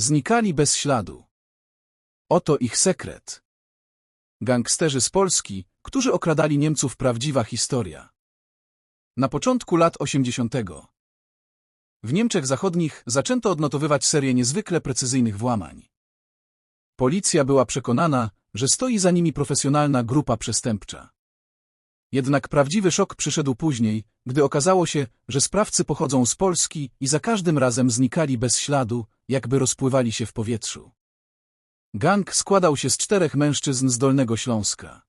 Znikali bez śladu. Oto ich sekret. Gangsterzy z Polski, którzy okradali Niemców prawdziwa historia. Na początku lat 80. W Niemczech Zachodnich zaczęto odnotowywać serię niezwykle precyzyjnych włamań. Policja była przekonana, że stoi za nimi profesjonalna grupa przestępcza. Jednak prawdziwy szok przyszedł później, gdy okazało się, że sprawcy pochodzą z Polski i za każdym razem znikali bez śladu, jakby rozpływali się w powietrzu. Gang składał się z czterech mężczyzn z Dolnego Śląska.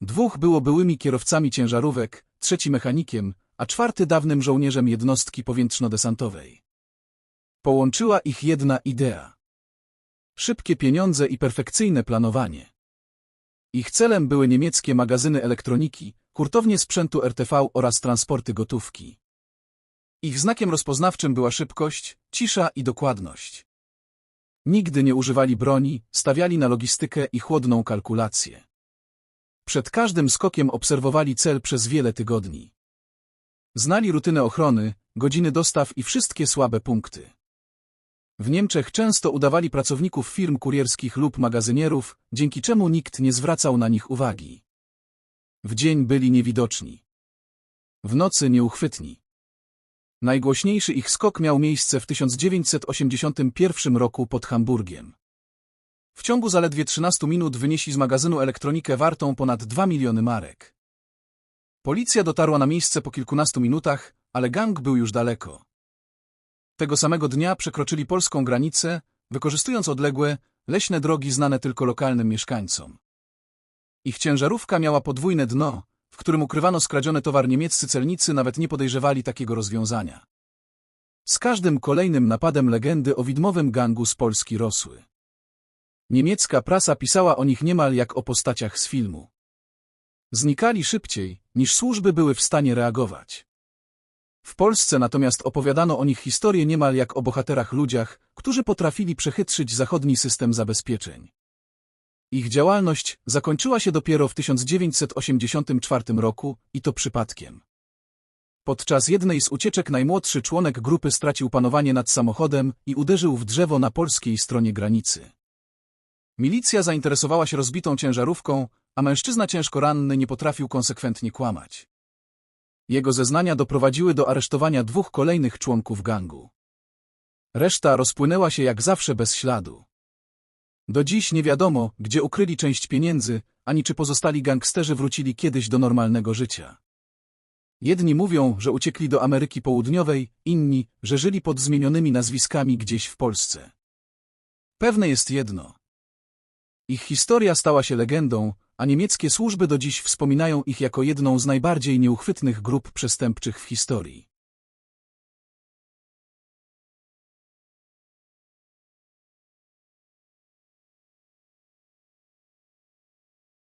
Dwóch było byłymi kierowcami ciężarówek, trzeci mechanikiem, a czwarty dawnym żołnierzem jednostki powietrzno-desantowej. Połączyła ich jedna idea. Szybkie pieniądze i perfekcyjne planowanie. Ich celem były niemieckie magazyny elektroniki, hurtownie sprzętu RTV oraz transporty gotówki. Ich znakiem rozpoznawczym była szybkość, cisza i dokładność. Nigdy nie używali broni, stawiali na logistykę i chłodną kalkulację. Przed każdym skokiem obserwowali cel przez wiele tygodni. Znali rutynę ochrony, godziny dostaw i wszystkie słabe punkty. W Niemczech często udawali pracowników firm kurierskich lub magazynierów, dzięki czemu nikt nie zwracał na nich uwagi. W dzień byli niewidoczni. W nocy nieuchwytni. Najgłośniejszy ich skok miał miejsce w 1981 roku pod Hamburgiem. W ciągu zaledwie 13 minut wynieśli z magazynu elektronikę wartą ponad 2 miliony marek. Policja dotarła na miejsce po kilkunastu minutach, ale gang był już daleko. Tego samego dnia przekroczyli polską granicę, wykorzystując odległe, leśne drogi znane tylko lokalnym mieszkańcom. Ich ciężarówka miała podwójne dno, w którym ukrywano skradziony towar niemieccy celnicy nawet nie podejrzewali takiego rozwiązania. Z każdym kolejnym napadem legendy o widmowym gangu z Polski rosły. Niemiecka prasa pisała o nich niemal jak o postaciach z filmu. Znikali szybciej, niż służby były w stanie reagować. W Polsce natomiast opowiadano o nich historię niemal jak o bohaterach ludziach, którzy potrafili przechytrzyć zachodni system zabezpieczeń. Ich działalność zakończyła się dopiero w 1984 roku i to przypadkiem. Podczas jednej z ucieczek najmłodszy członek grupy stracił panowanie nad samochodem i uderzył w drzewo na polskiej stronie granicy. Milicja zainteresowała się rozbitą ciężarówką, a mężczyzna ciężko ranny nie potrafił konsekwentnie kłamać. Jego zeznania doprowadziły do aresztowania dwóch kolejnych członków gangu. Reszta rozpłynęła się jak zawsze bez śladu. Do dziś nie wiadomo, gdzie ukryli część pieniędzy, ani czy pozostali gangsterzy wrócili kiedyś do normalnego życia. Jedni mówią, że uciekli do Ameryki Południowej, inni, że żyli pod zmienionymi nazwiskami gdzieś w Polsce. Pewne jest jedno. Ich historia stała się legendą, a niemieckie służby do dziś wspominają ich jako jedną z najbardziej nieuchwytnych grup przestępczych w historii.